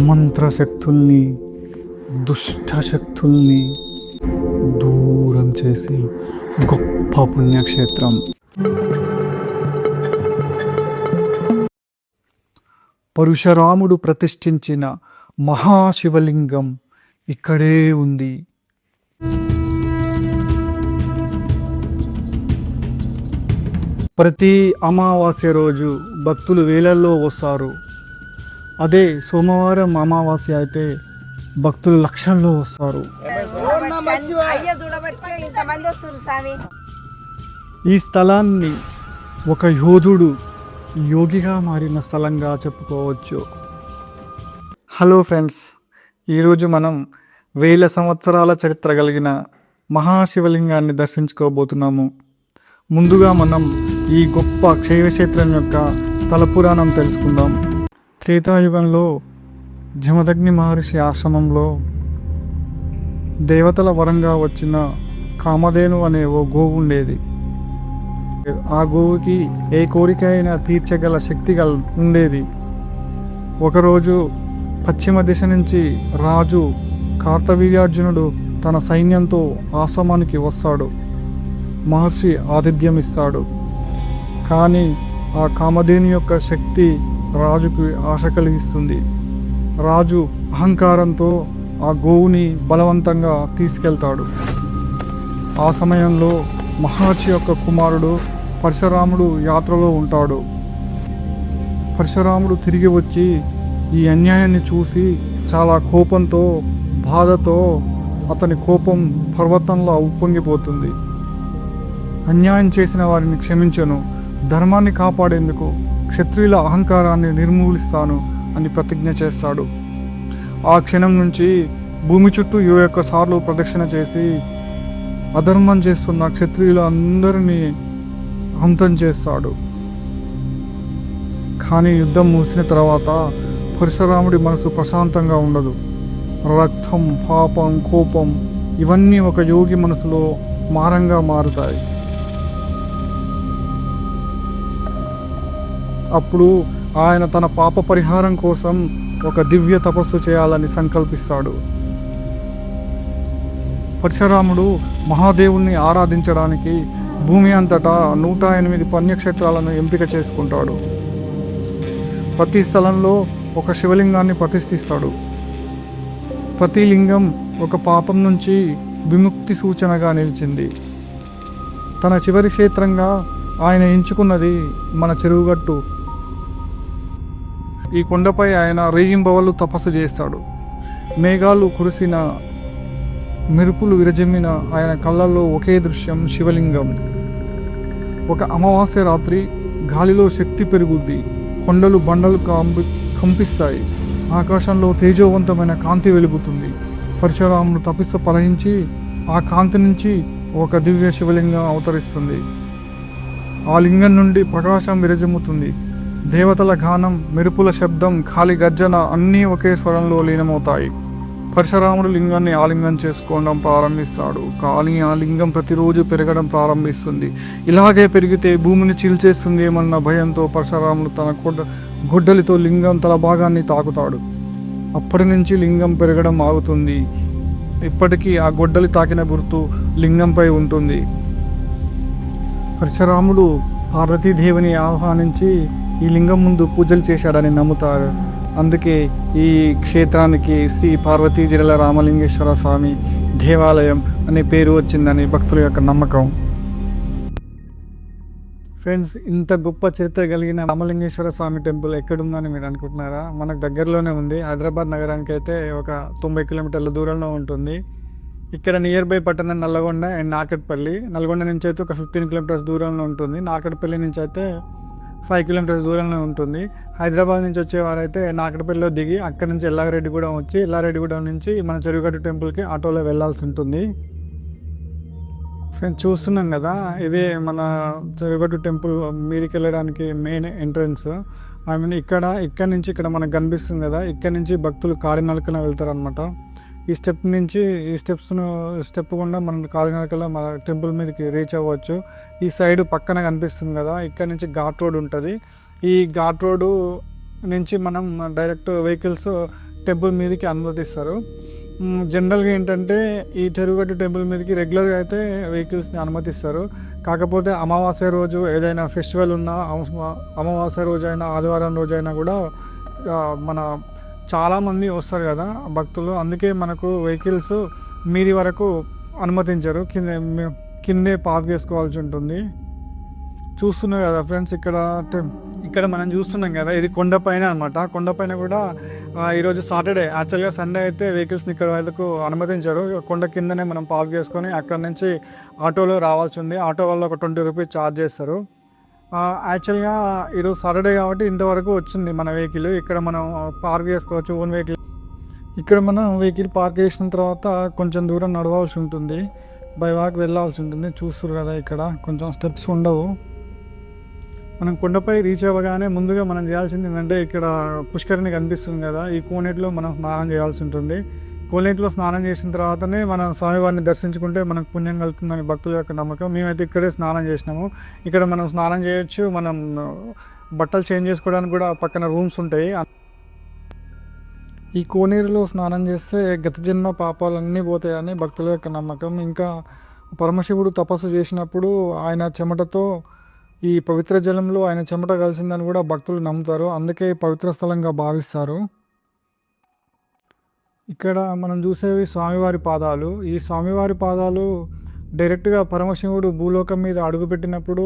మంత్రశక్తుల్ని దుష్టశక్తుల్ని దూరం చేసి గొప్ప పుణ్యక్షేత్రం. పరశురాముడు ప్రతిష్ఠించిన మహాశివలింగం ఇక్కడే ఉంది. ప్రతి అమావాస్య రోజు భక్తులు వేలల్లో వస్తారు. అదే సోమవారం అమావాస్య అయితే భక్తులు లక్షల్లో వస్తారు. ఈ స్థలాన్ని ఒక యోధుడు యోగిగా మారిన స్థలంగా చెప్పుకోవచ్చు. హలో ఫ్రెండ్స్ ఈరోజు మనం వేల సంవత్సరాల చరిత్ర కలిగిన మహాశివలింగాన్ని దర్శించుకోబోతున్నాము. ముందుగా మనం ఈ గొప్ప క్షేత్రం యొక్క తలపురాణం పురాణం తెలుసుకుందాం. త్రేతాయుగంలో జమదగ్ని మహర్షి ఆశ్రమంలో దేవతల వరంగా వచ్చిన కామధేను అనే ఓ గోవు ఉండేది. ఆ గోవుకి ఏ కోరిక అయినా తీర్చగల శక్తి గల ఉండేది. ఒకరోజు పశ్చిమ దిశ నుంచి రాజు కార్తవీర్యార్జునుడు తన సైన్యంతో ఆశ్రమానికి వస్తాడు. మహర్షి ఆతిథ్యం ఇస్తాడు కానీ ఆ కామధేను యొక్క శక్తి రాజుకు ఆశ కలిగిస్తుంది. రాజు అహంకారంతో ఆ గోవుని బలవంతంగా తీసుకెళ్తాడు. ఆ సమయంలో మహర్షి యొక్క కుమారుడు పరశురాముడు యాత్రలో ఉంటాడు. పరశురాముడు తిరిగి వచ్చి ఈ అన్యాయాన్ని చూసి చాలా కోపంతో బాధతో అతని కోపం పర్వతంలో ఉప్పొంగిపోతుంది. అన్యాయం చేసిన వారిని క్షమించను. ధర్మాన్ని కాపాడేందుకు క్షత్రియుల అహంకారాన్ని నిర్మూలిస్తాను అని ప్రతిజ్ఞ చేస్తాడు. ఆ క్షణం నుంచి భూమి చుట్టూ ఇరవై ఒక్కసార్లు ప్రదక్షిణ చేసి అధర్మం చేస్తున్న క్షత్రియులు అందరినీ అంతం చేస్తాడు. కానీ యుద్ధం ముగిసిన తర్వాత పరశురాముడి మనసు ప్రశాంతంగా ఉండదు. రక్తం పాపం కోపం ఇవన్నీ ఒక యోగి మనసులో మారంగా మారుతాయి. అప్పుడు ఆయన తన పాప పరిహారం కోసం ఒక దివ్య తపస్సు చేయాలని సంకల్పిస్తాడు. పరశురాముడు మహాదేవుణ్ణి ఆరాధించడానికి భూమి అంతటా నూట ఎనిమిది పుణ్యక్షేత్రాలను ఎంపిక చేసుకుంటాడు. ప్రతి స్థలంలో ఒక శివలింగాన్ని ప్రతిష్ఠిస్తాడు. ప్రతి లింగం ఒక పాపం నుంచి విముక్తి సూచనగా నిలిచింది. తన చివరి క్షేత్రంగా ఆయన ఎంచుకున్నది మన చెరువుగట్టు ఈ కొండపై ఆయన రేయింబవళ్ళు తపస్సు చేస్తాడు. మేఘాలు కురిసిన మెరుపులు విరజమ్మిన ఆయన కళ్ళల్లో ఒకే దృశ్యం శివలింగం. ఒక అమావాస్య రాత్రి గాలిలో శక్తి పెరుగుద్ది. కొండలు బండలు కంపి కంపిస్తాయి. ఆకాశంలో తేజోవంతమైన కాంతి వెలుగుతుంది. పరశురాముడు తపిస్స పలహించి ఆ కాంతి నుంచి ఒక దివ్య శివలింగం అవతరిస్తుంది. ఆ లింగం నుండి ప్రకాశం విరజమ్ముతుంది. దేవతల గానం మెరుపుల శబ్దం ఖాళీ గర్జన అన్నీ ఒకే స్వరంలో లీనమవుతాయి. పరశురాముడు లింగాన్ని ఆలింగం చేసుకోవడం ప్రారంభిస్తాడు. కానీ ఆ లింగం ప్రతిరోజు పెరగడం ప్రారంభిస్తుంది. ఇలాగే పెరిగితే భూమిని చీల్చేస్తుంది ఏమన్న భయంతో పరశురాముడు తన గొడ్డ గొడ్డలితో లింగం తల భాగాన్ని తాకుతాడు. అప్పటి నుంచి లింగం పెరగడం ఆగుతుంది. ఇప్పటికీ ఆ గొడ్డలి తాకిన గుర్తు లింగంపై ఉంటుంది. పరశురాముడు పార్వతీదేవిని ఆహ్వానించి ఈ లింగం ముందు పూజలు చేశాడని నమ్ముతారు. అందుకే ఈ క్షేత్రానికి శ్రీ పార్వతీ జిల్లా రామలింగేశ్వర స్వామి దేవాలయం అనే పేరు వచ్చిందని భక్తుల యొక్క నమ్మకం. ఫ్రెండ్స్ ఇంత గొప్ప చరిత్ర కలిగిన రామలింగేశ్వర స్వామి టెంపుల్ ఎక్కడుందని మీరు అనుకుంటున్నారా? మనకు దగ్గరలోనే ఉంది. హైదరాబాద్ నగరానికి అయితే ఒక తొంభై కిలోమీటర్ల దూరంలో ఉంటుంది. ఇక్కడ నియర్ బై పట్టణం నల్లగొండ అండ్ నాకట్పల్లి. నల్గొండ నుంచి అయితే ఒక ఫిఫ్టీన్ కిలోమీటర్స్ దూరంలో ఉంటుంది. నాకట్పల్లి నుంచి అయితే ఫైవ్ కిలోమీటర్స్ దూరంలో ఉంటుంది. హైదరాబాద్ నుంచి వచ్చేవారైతే నాకడపల్లిలో దిగి అక్కడి నుంచి ఎల్లారెడ్డిగూడెం వచ్చి ఎల్లారెడ్డిగూడెం నుంచి మన చెరువుగట్టు టెంపుల్కి ఆటోలో వెళ్ళాల్సి ఉంటుంది ఫ్రెండ్స్ చూస్తున్నాం కదా ఇది మన చెరువుగట్టు టెంపుల్ మీదకి వెళ్ళడానికి మెయిన్ ఎంట్రన్స్. ఐ మీన్ ఇక్కడ ఇక్కడ నుంచి ఇక్కడ మనకు కనిపిస్తుంది కదా ఇక్కడ నుంచి భక్తులు కాలినడకన వెళ్తారనమాట ఈ స్టెప్ నుంచి ఈ స్టెప్స్ను స్టెప్ గుండా మనం కాలినడకలో మన టెంపుల్ మీదకి రీచ్ అవ్వచ్చు. ఈ సైడ్ పక్కన కనిపిస్తుంది కదా ఇక్కడ నుంచి ఘాట్ రోడ్ ఉంటుంది. ఈ ఘాట్ రోడ్ నుంచి మనం డైరెక్ట్ వెహికల్స్ టెంపుల్ మీదకి అనుమతిస్తారు. జనరల్గా ఏంటంటే ఈ చెరువుగట్టు టెంపుల్ మీదకి రెగ్యులర్గా అయితే వెహికల్స్ని అనుమతిస్తారు. కాకపోతే అమావాస్య రోజు ఏదైనా ఫెస్టివల్ ఉన్నా అమావాస్య రోజైనా ఆదివారం రోజైనా కూడా మన చాలామంది వస్తారు కదా భక్తులు. అందుకే మనకు వెహికల్స్ మీది వరకు అనుమతించరు. కింద కిందే పార్క్ చేసుకోవాల్సి ఉంటుంది. చూస్తున్నారు కదా ఫ్రెండ్స్ ఇక్కడ ఇక్కడ మనం చూస్తున్నాం కదా ఇది కొండపైన అనమాట కొండపైన కూడా ఈరోజు సాటర్డే. యాక్చువల్గా సండే అయితే వెహికల్స్ని ఇక్కడ వాళ్ళకు అనుమతించారు. కొండ కిందనే మనం పార్క్ చేసుకొని అక్కడ నుంచి ఆటోలో రావాల్సి ఉంది. ఆటో వల్ల ఒక ట్వంటీ రూపీస్ ఛార్జ్ చేస్తారు. యాక్చువల్గా ఈరోజు సాటర్డే కాబట్టి ఇంతవరకు వచ్చింది మన వెహికల్ ఇక్కడ మనం పార్క్ చేసుకోవచ్చు ఓన్ వెహికల్ ఇక్కడ మనం వెహికల్ పార్క్ చేసిన తర్వాత కొంచెం దూరం నడవాల్సి ఉంటుంది. బై వాక్ వెళ్ళాల్సి ఉంటుంది. చూస్తారు కదా ఇక్కడ. కొంచెం స్టెప్స్ ఉండవు. మనం కొండపై రీచ్ అవ్వగానే ముందుగా మనం చేయాల్సింది ఏంటంటే ఇక్కడ పుష్కరిణి కనిపిస్తుంది కదా. ఈ కోనేటిలో మనం స్నానం చేయాల్సి ఉంటుంది. కోనేటిలో స్నానం చేసిన తర్వాతనే మనం స్వామివారిని దర్శించుకుంటే మనకు పుణ్యం కలుగుతుందని భక్తుల యొక్క నమ్మకం. మేమైతే ఇక్కడే స్నానం చేసినాము. ఇక్కడ మనం స్నానం చేయొచ్చు. మనం బట్టలు చేంజ్ చేసుకోవడానికి కూడా పక్కన రూమ్స్ ఉంటాయి. ఈ కోనేరులో స్నానం చేస్తే గత జన్మ పాపాలన్నీ పోతాయని భక్తుల యొక్క నమ్మకం. ఇంకా పరమశివుడు తపస్సు చేసినప్పుడు ఆయన చెమటతో ఈ పవిత్ర జలంలో ఆయన చెమట కలిసిందని కూడా భక్తులు నమ్ముతారు. అందుకే పవిత్ర స్థలంగా భావిస్తారు. ఇక్కడ మనం చూసేవి స్వామివారి పాదాలు. ఈ స్వామివారి పాదాలు డైరెక్ట్గా పరమశివుడు భూలోకం మీద అడుగుపెట్టినప్పుడు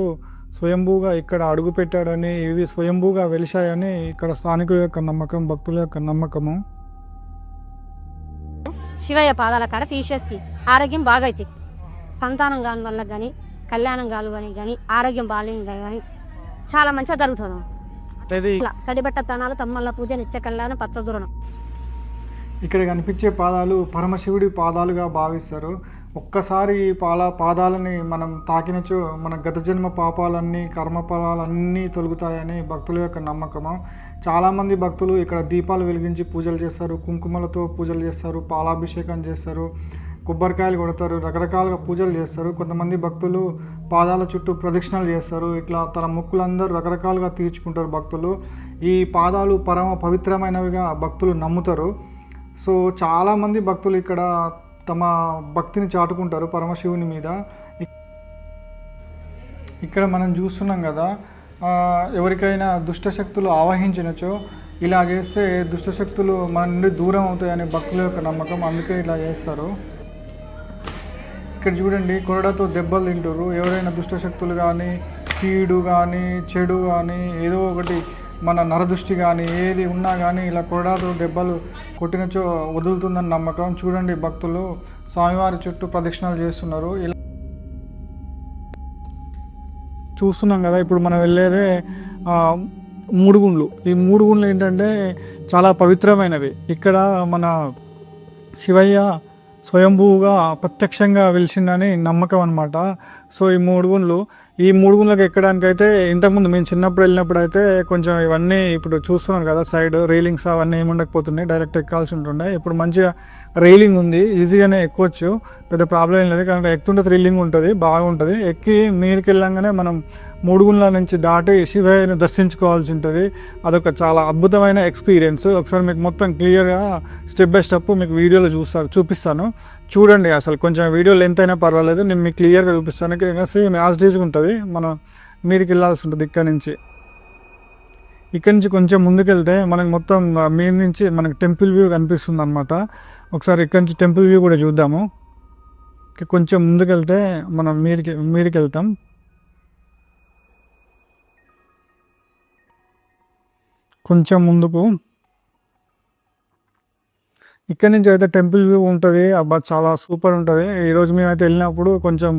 స్వయంభూగా ఇక్కడ అడుగుపెట్టాడని ఇవి స్వయంభూగా వెలిశాయని ఇక్కడ స్థానికుల యొక్క నమ్మకం భక్తుల యొక్క నమ్మకము. శివయ్య పాదాల కాడ తీసేసి ఆరోగ్యం బాగా అవుతుంది సంతానం కాని వల్ల కానీ కళ్యాణం కాలు కానీ కానీ ఆరోగ్యం బాగాలేని కానీ చాలా మంచిగా జరుగుతుంది. తడిబట్ట తనాలు తమ్మల్ల పూజ నిత్య కళ్యాణం పచ్చదూరణం ఇక్కడ కనిపించే పాదాలు పరమశివుడి పాదాలుగా భావిస్తారు. ఒక్కసారి ఈ పాల పాదాలని మనం తాకినచో మన గత జన్మ పాపాలన్నీ కర్మఫలాలన్నీ తొలుగుతాయని భక్తుల యొక్క నమ్మకము. చాలామంది భక్తులు ఇక్కడ దీపాలు వెలిగించి పూజలు చేస్తారు కుంకుమలతో పూజలు చేస్తారు పాలాభిషేకం చేస్తారు కొబ్బరికాయలు కొడతారు రకరకాలుగా పూజలు చేస్తారు. కొంతమంది భక్తులు పాదాల చుట్టూ ప్రదక్షిణలు చేస్తారు. ఇట్లా తన మొక్కులందరూ రకరకాలుగా తీర్చుకుంటారు భక్తులు. ఈ పాదాలు పరమ పవిత్రమైనవిగా భక్తులు నమ్ముతారు. సో చాలామంది భక్తులు ఇక్కడ తమ భక్తిని చాటుకుంటారు పరమశివుని మీద. ఇక్కడ మనం చూస్తున్నాం కదా ఎవరికైనా దుష్టశక్తులు ఆవహించినచో ఇలా చేస్తే దుష్టశక్తులు మన నుండి దూరం అవుతాయని భక్తుల యొక్క నమ్మకం అందుకే ఇలా చేస్తారు. ఇక్కడ చూడండి కొరడాతో దెబ్బలు తింటారు ఎవరైనా దుష్టశక్తులు కానీ కీడు కానీ చెడు కానీ ఏదో ఒకటి మన నరదృష్టి కానీ ఏది ఉన్నా కానీ ఇలా కొరడాతో దెబ్బలు కొట్టినచో వదులుతుందని నమ్మకం. చూడండి భక్తులు స్వామివారి చుట్టూ ప్రదక్షిణలు చేస్తున్నారు. ఇలా చూస్తున్నాం కదా ఇప్పుడు మనం వెళ్ళేదే మూడు గుండ్లు ఈ మూడు గుండ్లు ఏంటంటే చాలా పవిత్రమైనవి. ఇక్కడ మన శివయ్య స్వయంభూగా ప్రత్యక్షంగా వెలిసిందని నమ్మకం అనమాట సో ఈ మూడు గుండ్లు ఈ మూడు గుండ్లకు ఎక్కడానికైతే ఇంతకుముందు మేము చిన్నప్పుడు వెళ్ళినప్పుడు అయితే కొంచెం ఇవన్నీ ఇప్పుడు చూస్తున్నాం కదా సైడ్ రైలింగ్స్ అవన్నీ ఏముండకపోతున్నాయి డైరెక్ట్ ఎక్కాల్సి ఉంటుండే. ఇప్పుడు మంచిగా రైలింగ్ ఉంది ఈజీగానే ఎక్కొచ్చు పెద్ద ప్రాబ్లం ఏం లేదు. కానీ ఎక్కుతుంటే థ్రిల్లింగ్ ఉంటుంది బాగుంటుంది. ఎక్కి మీదకి వెళ్ళంగానే మనం మూడుగుండ్ల నుంచి దాటి శివయ్యను దర్శించుకోవాల్సి ఉంటుంది. అదొక చాలా అద్భుతమైన ఎక్స్పీరియన్స్ ఒకసారి మీకు మొత్తం క్లియర్గా స్టెప్ బై స్టెప్ మీకు వీడియోలో చూస్తారు చూపిస్తాను. చూడండి అసలు కొంచెం వీడియో లెంత్ అయినా పర్వాలేదు. నేను మీకు క్లియర్గా చూపిస్తాను. సేమ్ యాజ్ డీజ్గా ఉంటుంది. మనం మీదకి వెళ్ళాల్సి ఉంటుంది ఇక్కడ నుంచి. ఇక్కడ నుంచి కొంచెం ముందుకెళ్తే మనకు మొత్తం మీద నుంచి మనకి టెంపుల్ వ్యూ కనిపిస్తుంది అనమాట ఒకసారి ఇక్కడ నుంచి టెంపుల్ వ్యూ కూడా చూద్దాము. కొంచెం ముందుకెళ్తే మనం మీదకి మీదకి వెళ్తాం. కొంచెం ముందుకు. ఇక్కడ నుంచి అయితే టెంపుల్ వ్యూ ఉంటుంది. అబ్బా చాలా సూపర్ ఉంటుంది. ఈరోజు మేమైతే వెళ్ళినప్పుడు కొంచెం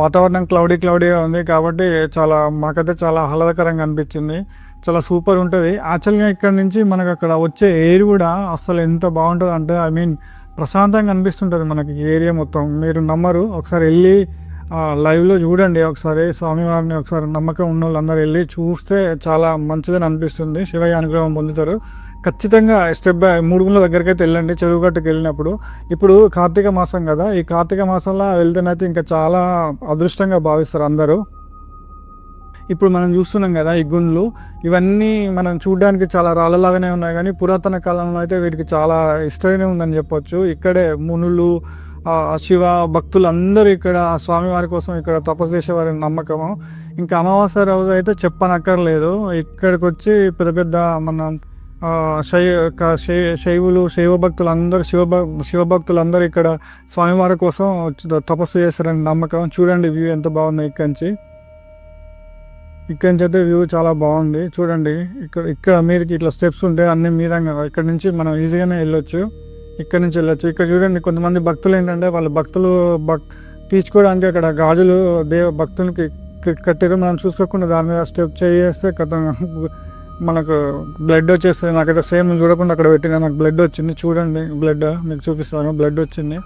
వాతావరణం క్లౌడీ క్లౌడీగా ఉంది కాబట్టి చాలా మాకైతే చాలా ఆహ్లాదకరంగా అనిపించింది. చాలా సూపర్ ఉంటుంది. యాక్చువల్గా ఇక్కడ నుంచి మనకు అక్కడ వచ్చే ఎయిర్ కూడా అసలు ఎంత బాగుంటుంది అంటే ఐ మీన్ ప్రశాంతంగా అనిపిస్తుంటుంది మనకి ఏరియా మొత్తం. మీరు నమ్మరు. ఒకసారి వెళ్ళి లైవ్లో చూడండి ఒకసారి. స్వామివారిని ఒకసారి నమ్మకం ఉన్న వాళ్ళందరూ వెళ్ళి చూస్తే చాలా మంచిదని అనిపిస్తుంది. శివయ్య అనుగ్రహం పొందుతారు. ఖచ్చితంగా స్టెప్ బై మూడుగుల దగ్గరికి అయితే వెళ్ళండి. చెరువుగట్టుకు వెళ్ళినప్పుడు. ఇప్పుడు కార్తీక మాసం కదా ఈ కార్తీక మాసంలో వెళ్తేనైతే ఇంకా చాలా అదృష్టంగా భావిస్తారు అందరూ. ఇప్పుడు మనం చూస్తున్నాం కదా ఈ గుండ్లు. ఇవన్నీ మనం చూడడానికి చాలా రాళ్ళలాగానే ఉన్నాయి కానీ పురాతన కాలంలో అయితే వీటికి చాలా హిస్టరీనే ఉందని చెప్పొచ్చు. ఇక్కడే మునులు శివ భక్తులు అందరూ ఇక్కడ స్వామివారి కోసం ఇక్కడ తపస్సు చేసేవారి నమ్మకము. ఇంకా అమావాస్య రోజు అయితే చెప్పనక్కర్లేదు. ఇక్కడికి వచ్చి పెద్ద పెద్ద మన శై శై- శైవులు శైవ భక్తులు అందరూ శివ శివభక్తులు అందరూ ఇక్కడ స్వామివారి కోసం తపస్సు చేస్తారని నమ్మకం. చూడండి వ్యూ ఎంత బాగుంది ఇక్కడి నుంచి. ఇక్కడి నుంచి అయితే వ్యూ చాలా బాగుంది. చూడండి ఇక్కడ ఇక్కడ మీదకి ఇట్లా స్టెప్స్ ఉంటాయి అన్ని మీదంగా ఇక్కడ నుంచి మనం ఈజీగానే వెళ్ళొచ్చు. ఇక్కడ నుంచి వెళ్ళొచ్చు. ఇక్కడ చూడండి కొంతమంది భక్తులు ఏంటంటే వాళ్ళ భక్తులు భక్ తీర్చుకోవడానికి అక్కడ గాజులు దేవ భక్తులకి కట్టారు మనం చూసుకోకుండా దాని మీద స్టెప్ చేస్తే కథ మనకు బ్లడ్ వచ్చేస్తుంది. నాకైతే సేమ్ చూడకుండా అక్కడ పెట్టిన. నాకు బ్లడ్ వచ్చింది. చూడండి బ్లడ్ మీకు చూపిస్తాను. బ్లడ్ వచ్చింది.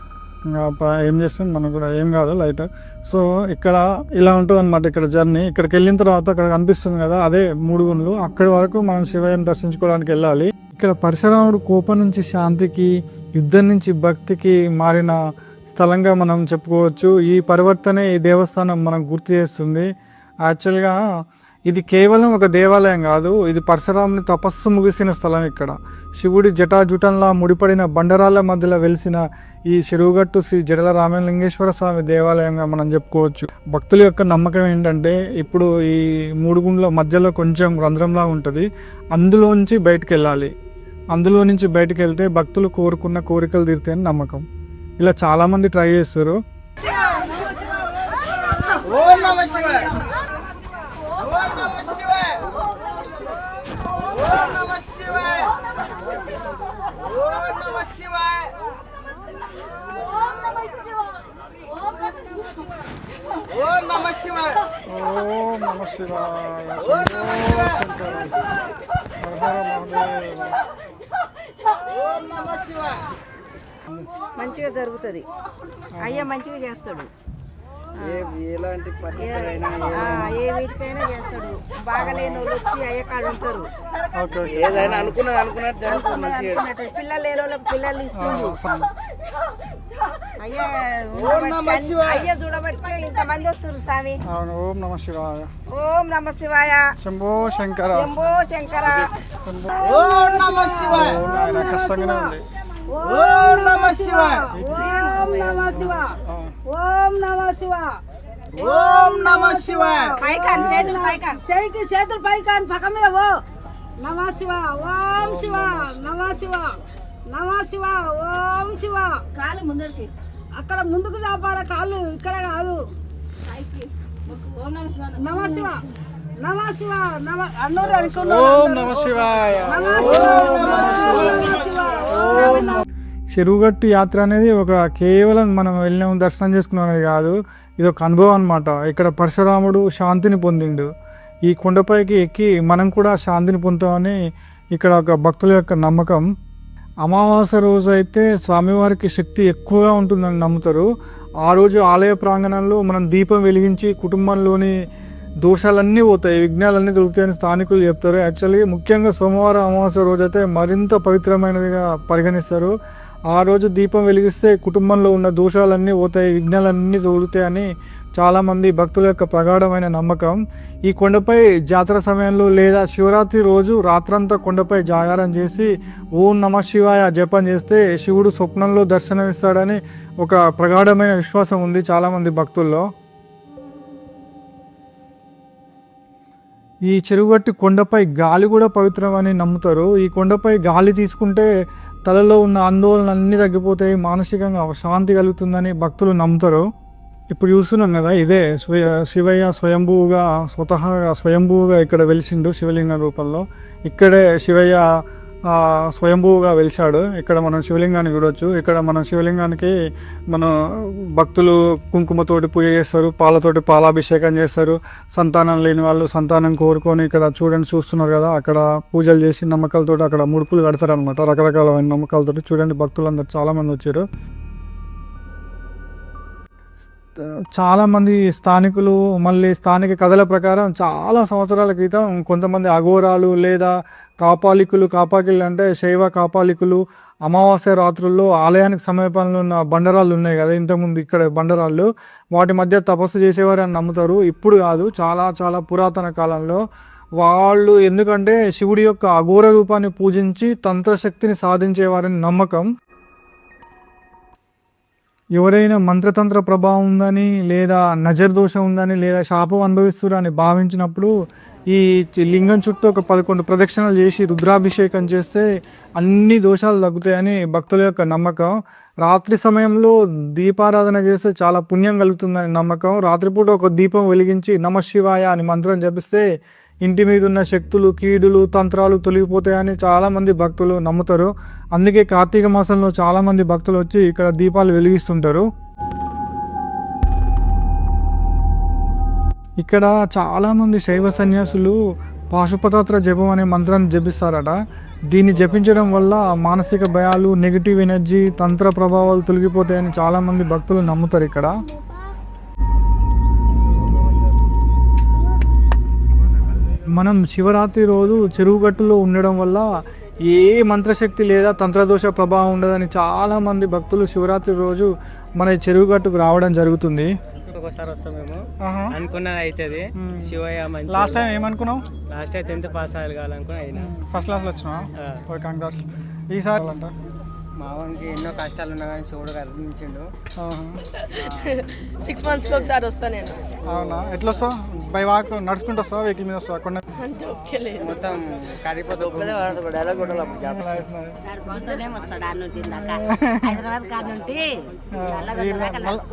ఇంకా ఏం చేస్తుంది? మనకు కూడా ఏం కాదు లైట్ సో ఇక్కడ ఇలా ఉంటుంది అనమాట ఇక్కడ జర్నీ ఇక్కడికి వెళ్ళిన తర్వాత అక్కడ కనిపిస్తుంది కదా అదే మూడు గుండ్లు. అక్కడి వరకు మనం శివయ్యను దర్శించుకోవడానికి వెళ్ళాలి. ఇక్కడ పరశురాముడు కోపం నుంచి శాంతికి యుద్ధం నుంచి భక్తికి మారిన స్థలంగా మనం చెప్పుకోవచ్చు. ఈ పరివర్తనే ఈ దేవస్థానం మనకు గుర్తు చేస్తుంది. యాక్చువల్గా ఇది కేవలం ఒక దేవాలయం కాదు ఇది పరశురాముని తపస్సు ముగిసిన స్థలం ఇక్కడ. శివుడి జటాజుటంలా ముడిపడిన బండరాల మధ్యలో వెలిసిన ఈ చెరువుగట్టు శ్రీ జడల రామలింగేశ్వర స్వామి దేవాలయంగా మనం చెప్పుకోవచ్చు. భక్తుల యొక్క నమ్మకం ఏంటంటే ఇప్పుడు ఈ మూడు గుండ్ల మధ్యలో కొంచెం రంధ్రంలా ఉంటుంది. అందులోంచి బయటకు వెళ్ళాలి అందులో నుంచి బయటకు వెళ్తే భక్తులు కోరుకున్న కోరికలు తీరుతాయని నమ్మకం. ఇలా చాలామంది ట్రై చేస్తారు. ఓం నమ మంచిగా జరుగుతుంది అయ్యా మంచిగా చేస్తాడు ఎలాంటి ఏ వీటికైనా చేస్తాడు బాగలేని వాళ్ళు వచ్చి అయ్యకాడు ఉంటారు పిల్లలు లేని వాళ్ళకి పిల్లలు ఇస్తుంది అయ్యా ఓం నమ శివాయ. అయ్య చూడబట్టే ఇంతమంది వస్తారు స్వామి అవును ఓం నమ శివాయ ఓం నమ శివాయ శంభో శంకర శంభో శంకర ఓం నమ శివాయ కష్టంగానే ఉంది ఓం నమ శివాయ ఓం నమ శివ ఓం నమ శివ ఓం నమ శివాయ పైకాన్ చేతులు పైకాన్ చెయ్యికి చేతులు పైకాన్ పక్క మీద ఓ నమ శివ ఓం శివ నమ శివ నమ శివ ఓం శివ కాలు ముందరికి అక్కడ ముందుకు చాపాల కాళ్ళు ఇక్కడ కాదు. నమ శివ నమ శివ నమ శివ నమ అన్నూరు అనుకున్నా చెరువుగట్టు యాత్ర అనేది ఒక కేవలం మనం వెళ్ళిన దర్శనం చేసుకున్నది కాదు ఇది ఒక అనుభవం అనమాట ఇక్కడ పరశురాముడు శాంతిని పొందిండు. ఈ కొండపైకి ఎక్కి మనం కూడా శాంతిని పొందుతామని ఇక్కడ ఒక భక్తుల యొక్క నమ్మకం. అమావాస్య రోజు అయితే స్వామివారికి శక్తి ఎక్కువగా ఉంటుందని నమ్ముతారు. ఆ రోజు ఆలయ ప్రాంగణంలో మనం దీపం వెలిగించి కుటుంబంలోని దోషాలన్నీ పోతాయి విఘ్నాలన్నీ దొరుకుతాయని స్థానికులు చెప్తారు. యాక్చువల్లీ ముఖ్యంగా సోమవారం అమావాస్య రోజు అయితే మరింత పవిత్రమైనదిగా పరిగణిస్తారు. ఆ రోజు దీపం వెలిగిస్తే కుటుంబంలో ఉన్న దోషాలన్నీ పోతాయి విఘ్నాలన్నీ తొలుగుతాయని చాలామంది భక్తుల యొక్క ప్రగాఢమైన నమ్మకం. ఈ కొండపై జాతర సమయంలో లేదా శివరాత్రి రోజు రాత్రంతా కొండపై జాగారం చేసి ఓం నమ శివాయ జపం చేస్తే శివుడు స్వప్నంలో దర్శనమిస్తాడని ఒక ప్రగాఢమైన విశ్వాసం ఉంది చాలామంది భక్తుల్లో. ఈ చెరువుగట్టు కొండపై గాలి కూడా పవిత్రమని నమ్ముతారు. ఈ కొండపై గాలి తీసుకుంటే తలలో ఉన్న ఆందోళన అన్నీ తగ్గిపోతాయి. మానసికంగా శాంతి కలుగుతుందని భక్తులు నమ్ముతారు. ఇప్పుడు చూస్తున్నాం కదా ఇదే స్వయ శివయ్య స్వయంభూగా స్వతహాగా స్వయంభూగా ఇక్కడ వెలిసిండు శివలింగ రూపంలో. ఇక్కడే శివయ్య స్వయంభూగా వెలిశాడు. ఇక్కడ మనం శివలింగాన్ని చూడొచ్చు. ఇక్కడ మనం శివలింగానికి మన భక్తులు కుంకుమతోటి పూజ చేస్తారు పాలతోటి పాలాభిషేకం చేస్తారు. సంతానం లేని వాళ్ళు సంతానం కోరుకొని ఇక్కడ చూడండి చూస్తున్నారు కదా అక్కడ పూజలు చేసి నమ్మకాలతోటి అక్కడ ముడుపులు కడతారు అనమాట రకరకాలైన నమ్మకాలతోటి చూడండి భక్తులందరూ చాలామంది వచ్చారు. చాలామంది స్థానికులు మళ్ళీ స్థానిక కథల ప్రకారం చాలా సంవత్సరాల క్రితం కొంతమంది అఘోరాలు లేదా కాపాలికులు కాపాకిలు అంటే శైవ కాపాలికులు అమావాస్య రాత్రుల్లో ఆలయానికి సమీపంలో ఉన్న బండరాళ్ళు ఉన్నాయి కదా ఇంతకుముందు ఇక్కడ బండరాళ్ళు. వాటి మధ్య తపస్సు చేసేవారు అని నమ్ముతారు. ఇప్పుడు కాదు చాలా చాలా పురాతన కాలంలో వాళ్ళు ఎందుకంటే శివుడి యొక్క అఘోర రూపాన్ని పూజించి తంత్రశక్తిని సాధించేవారని నమ్మకం. ఎవరైనా మంత్రతంత్ర ప్రభావం ఉందని లేదా నజర్ దోషం ఉందని లేదా శాపం అనుభవిస్తురని అని భావించినప్పుడు ఈ లింగం చుట్టూ ఒక పదకొండు ప్రదక్షిణలు చేసి రుద్రాభిషేకం చేస్తే అన్ని దోషాలు తగ్గుతాయని భక్తుల యొక్క నమ్మకం. రాత్రి సమయంలో దీపారాధన చేస్తే చాలా పుణ్యం కలుగుతుందని నమ్మకం. రాత్రిపూట ఒక దీపం వెలిగించి నమ శివాయ అని మంత్రం జపిస్తే ఇంటి మీద ఉన్న శక్తులు కీడులు తంత్రాలు తొలగిపోతాయని చాలామంది భక్తులు నమ్ముతారు. అందుకే కార్తీక మాసంలో చాలామంది భక్తులు వచ్చి ఇక్కడ దీపాలు వెలిగిస్తుంటారు. ఇక్కడ చాలామంది శైవ సన్యాసులు పాశుపతాత్ర జపం అనే మంత్రాన్ని జపిస్తారట. దీన్ని జపించడం వల్ల మానసిక భయాలు నెగిటివ్ ఎనర్జీ తంత్ర ప్రభావాలు తొలగిపోతాయని చాలామంది భక్తులు నమ్ముతారు ఇక్కడ. మనం శివరాత్రి రోజు చెరువు గట్టులో ఉండడం వల్ల ఏ మంత్రశక్తి లేదా తంత్రదోష ప్రభావం ఉండదని చాలా మంది భక్తులు శివరాత్రి రోజు మన ఈ చెరువు గట్టుకు రావడం జరుగుతుంది. ఒకసారి వస్తాం మేము. అనుకున్నది అవుతుంది మ్మ్. శివయ్య మంచి లాస్ట్ టైం ఏమనుకున్నావు? లాస్ట్ టైం టెన్త్ పాస్ అయినా. ఫస్ట్ క్లాస్లో వచ్చినా కంగ్రాట్స్ ఈసారి అంట మా వానికి ఎన్నో కష్టాలు ఉన్నా కానీ శివుడు కల్పించిండు సిక్స్ మంత్స్కి ఒకసారి వస్తా నేను. అవునా? ఎట్లా వస్తావు బై వాక్ నడుచుకుంటూ వస్తావా? వెహికల్ మీద వస్తావా? కొండ అంతే ఓకే లేదు. మొత్తం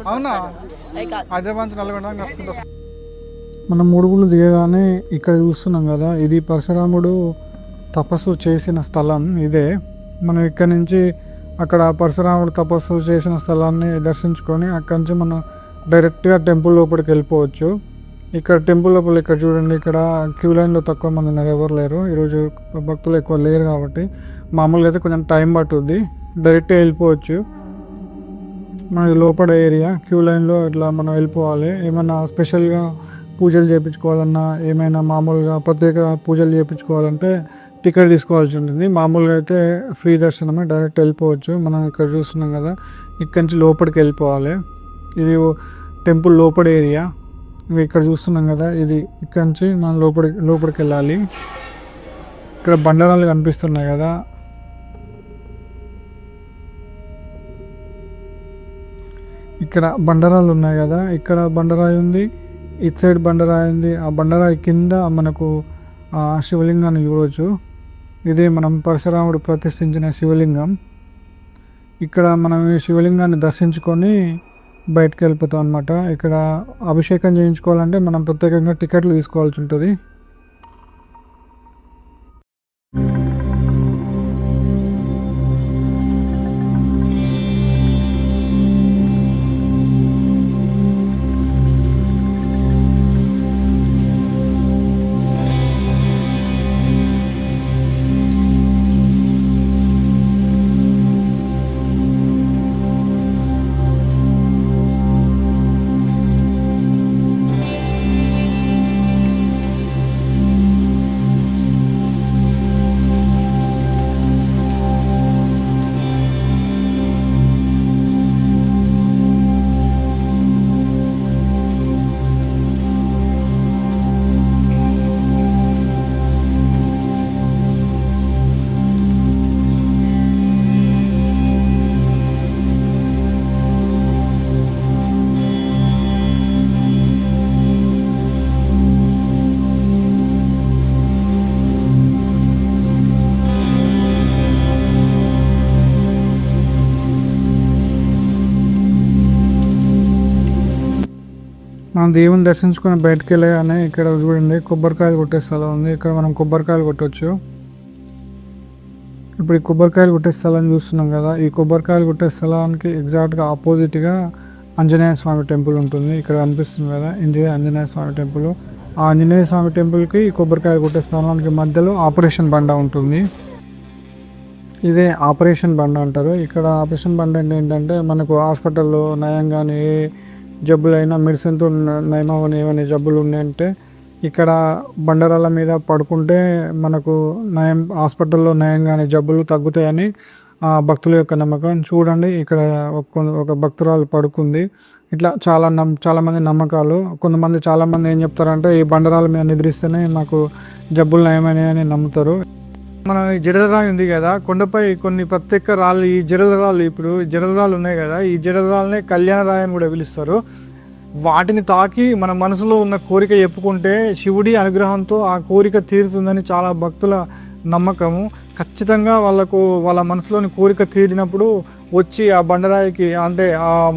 అవునా? హైదరాబాద్ నుంచి నల్గొండ నడుచుకుంటూ వస్తా. మనం ముడుగులు దిగగానే ఇక్కడ చూస్తున్నాం కదా ఇది పరశురాముడు తపస్సు చేసిన స్థలం ఇదే. మనం ఇక్కడ నుంచి అక్కడ పరశురాముడు తపస్సు చేసిన స్థలాన్ని దర్శించుకొని అక్కడి నుంచి మనం డైరెక్ట్గా టెంపుల్ లోపలికి వెళ్ళిపోవచ్చు. ఇక్కడ టెంపుల్ లోపల ఇక్కడ చూడండి ఇక్కడ క్యూ లైన్లో తక్కువ మంది ఎవరు లేరు. ఈరోజు భక్తులు ఎక్కువ లేరు కాబట్టి మామూలుగా అయితే కొంచెం టైం పట్టుద్ది. డైరెక్ట్గా వెళ్ళిపోవచ్చు. మన లోపల ఏరియా క్యూ లైన్లో ఇట్లా మనం వెళ్ళిపోవాలి. ఏమైనా స్పెషల్గా పూజలు చేయించుకోవాలన్నా ఏమైనా మామూలుగా ప్రత్యేక పూజలు చేయించుకోవాలంటే టికెట్ తీసుకోవాల్సి ఉంటుంది. మామూలుగా అయితే ఫ్రీ దర్శనమే డైరెక్ట్ వెళ్ళిపోవచ్చు. మనం ఇక్కడ చూస్తున్నాం కదా ఇక్కడి నుంచి లోపలికి వెళ్ళిపోవాలి. ఇది టెంపుల్ లోపల ఏరియా. ఇక్కడ చూస్తున్నాం కదా ఇది ఇక్కడ నుంచి మనం లోపలికి లోపలికి వెళ్ళాలి. ఇక్కడ బండరాలు కనిపిస్తున్నాయి కదా. ఇక్కడ బండరాలు ఉన్నాయి కదా ఇక్కడ బండరాయి ఉంది ఇటు సైడ్ బండరాయి ఉంది. ఆ బండరాయి కింద మనకు ఆ శివలింగాన్ని చూడవచ్చు. ఇది మనం పరశురాముడు ప్రతిష్ఠించిన శివలింగం. ఇక్కడ మనం ఈ శివలింగాన్ని దర్శించుకొని బయటకు వెళ్ళిపోతాం అనమాట ఇక్కడ అభిషేకం చేయించుకోవాలంటే మనం ప్రత్యేకంగా టికెట్లు తీసుకోవాల్సి ఉంటుంది. మనం దేవుని దర్శించుకొని బయటకు వెళ్ళగానే ఇక్కడ చూడండి కొబ్బరికాయలు కొట్టే స్థలం ఉంది. ఇక్కడ మనం కొబ్బరికాయలు కొట్టవచ్చు ఇప్పుడు ఈ కొబ్బరికాయలు కొట్టే స్థలాన్ని చూస్తున్నాం కదా. ఈ కొబ్బరికాయలు కొట్టే స్థలానికి ఎగ్జాక్ట్గా ఆపోజిట్గా ఆంజనేయ స్వామి టెంపుల్ ఉంటుంది. ఇక్కడ కనిపిస్తుంది కదా ఇది ఆంజనేయ స్వామి టెంపుల్. ఆ ఆంజనేయ స్వామి టెంపుల్కి ఈ కొబ్బరికాయ కొట్టే స్థలానికి మధ్యలో ఆపరేషన్ బండ ఉంటుంది. ఇదే ఆపరేషన్ బండ అంటారు. ఇక్కడ ఆపరేషన్ బండ అంటే ఏంటంటే మనకు హాస్పిటల్లో నయం కానీ జబ్బులైనా మెడిసిన్తో నయమవని ఏమైనా జబ్బులు ఉన్నాయంటే ఇక్కడ బండరాల మీద పడుకుంటే మనకు నయం హాస్పిటల్లో నయం కానీ జబ్బులు తగ్గుతాయని ఆ భక్తుల యొక్క నమ్మకం. చూడండి ఇక్కడ ఒక ఒక భక్తురాలు పడుకుంది. ఇట్లా చాలా నమ్ చాలామంది నమ్మకాలు. కొంతమంది చాలామంది ఏం చెప్తారంటే ఈ బండరాల మీద నిద్రిస్తేనే మాకు జబ్బులు నయమైనాయని నమ్ముతారు. మన జడలరాయి ఉంది కదా కొండపై కొన్ని ప్రత్యేక రాళ్ళు ఈ జడలరాళ్ళు ఇప్పుడు జడలరాళ్ళు ఉన్నాయి కదా ఈ జడలరాళ్ళనే కళ్యాణ రాయి అని కూడా పిలుస్తారు. వాటిని తాకి మన మనసులో ఉన్న కోరిక చెప్పుకుంటే శివుడి అనుగ్రహంతో ఆ కోరిక తీరుతుందని చాలా భక్తుల నమ్మకము. ఖచ్చితంగా వాళ్ళకు వాళ్ళ మనసులోని కోరిక తీరినప్పుడు వచ్చి ఆ బండరాయికి అంటే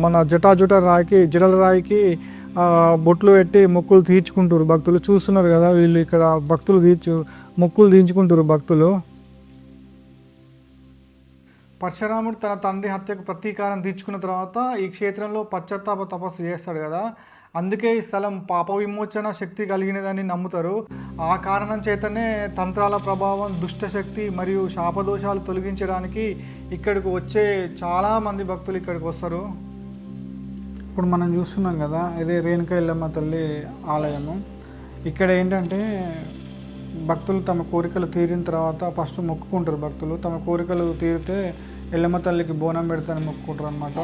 మన జటాజుట రాయికి జడల రాయికి బొట్లు పెట్టి మొక్కులు తీర్చుకుంటారు భక్తులు. చూస్తున్నారు కదా వీళ్ళు ఇక్కడ భక్తులు తీర్చు మొక్కులు తీర్చుకుంటారు భక్తులు. పరశురాముడు తన తండ్రి హత్యకు ప్రతీకారం తీర్చుకున్న తర్వాత ఈ క్షేత్రంలో పశ్చాత్తాప తపస్సు చేస్తాడు కదా. అందుకే ఈ స్థలం పాప విమోచన శక్తి కలిగినదని నమ్ముతారు. ఆ కారణం చేతనే తంత్రాల ప్రభావం దుష్టశక్తి మరియు శాపదోషాలు తొలగించడానికి ఇక్కడికి వచ్చే చాలామంది భక్తులు ఇక్కడికి వస్తారు. ఇప్పుడు మనం చూస్తున్నాం కదా ఇదే రేణుక ఎల్లమ్మ తల్లి ఆలయము. ఇక్కడ ఏంటంటే భక్తులు తమ కోరికలు తీరిన తర్వాత ఫస్ట్ మొక్కుకుంటారు భక్తులు. తమ కోరికలు తీరితే ఎల్లమ్మ తల్లికి బోనం పెడతానని మొక్కుకుంటారు అనమాట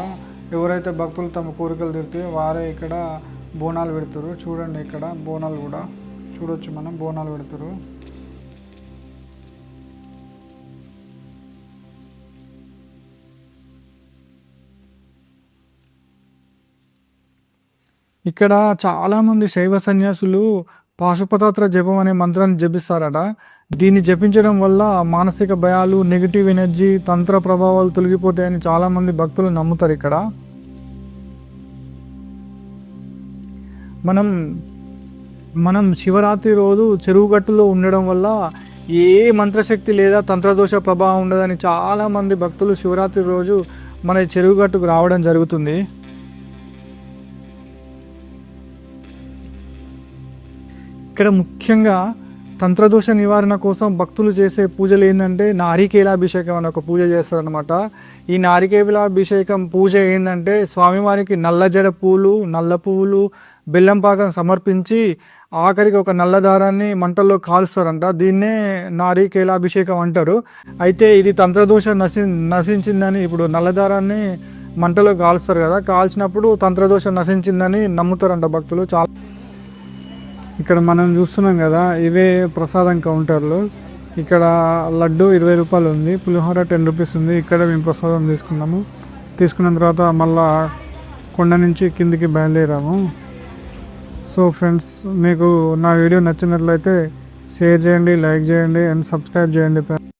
ఎవరైతే భక్తులు తమ కోరికలు తీరితే వారే ఇక్కడ బోనాలు పెడతారు. చూడండి ఇక్కడ బోనాలు కూడా. చూడొచ్చు మనం బోనాలు పెడతారు. ఇక్కడ చాలామంది శైవ సన్యాసులు పాశుపతాత్ర జపం అనే మంత్రాన్ని జపిస్తారట. దీన్ని జపించడం వల్ల మానసిక భయాలు నెగిటివ్ ఎనర్జీ తంత్ర ప్రభావాలు తొలగిపోతాయని చాలామంది భక్తులు నమ్ముతారు ఇక్కడ. మనం మనం శివరాత్రి రోజు చెరువు గట్టులో ఉండడం వల్ల ఏ మంత్రశక్తి లేదా తంత్రదోష ప్రభావం ఉండదని చాలామంది భక్తులు శివరాత్రి రోజు మన చెరువు గట్టుకు రావడం జరుగుతుంది. ఇక్కడ ముఖ్యంగా తంత్రదోష నివారణ కోసం భక్తులు చేసే పూజలు ఏంటంటే నారికేలాభిషేకం అని ఒక పూజ చేస్తారనమాట ఈ నారికేలాభిషేకం పూజ ఏంటంటే స్వామివారికి నల్ల జడ పూలు నల్ల పువ్వులు బెల్లం పాకం సమర్పించి ఆఖరికి ఒక నల్ల దారాన్ని మంటల్లో కాలుస్తారంట. దీన్నే నారికేలాభిషేకం అంటారు. అయితే ఇది తంత్రదోషం నశి నశించిందని ఇప్పుడు నల్ల దారాన్ని మంటలో కాలుస్తారు కదా. కాల్చినప్పుడు తంత్రదోషం నశించిందని నమ్ముతారంట భక్తులు. చాలా ఇక్కడ మనం చూస్తున్నాం కదా ఇవే ప్రసాదం కౌంటర్లు. ఇక్కడ లడ్డు ఇరవై రూపాయలు ఉంది పులిహోర టెన్ రూపీస్ ఉంది. ఇక్కడ మేము ప్రసాదం తీసుకున్నాము. తీసుకున్న తర్వాత మళ్ళా కొండ నుంచి కిందికి బయలుదేరాము. సో ఫ్రెండ్స్ మీకు నా వీడియో నచ్చినట్లయితే షేర్ చేయండి లైక్ చేయండి అండ్ సబ్స్క్రైబ్ చేయండి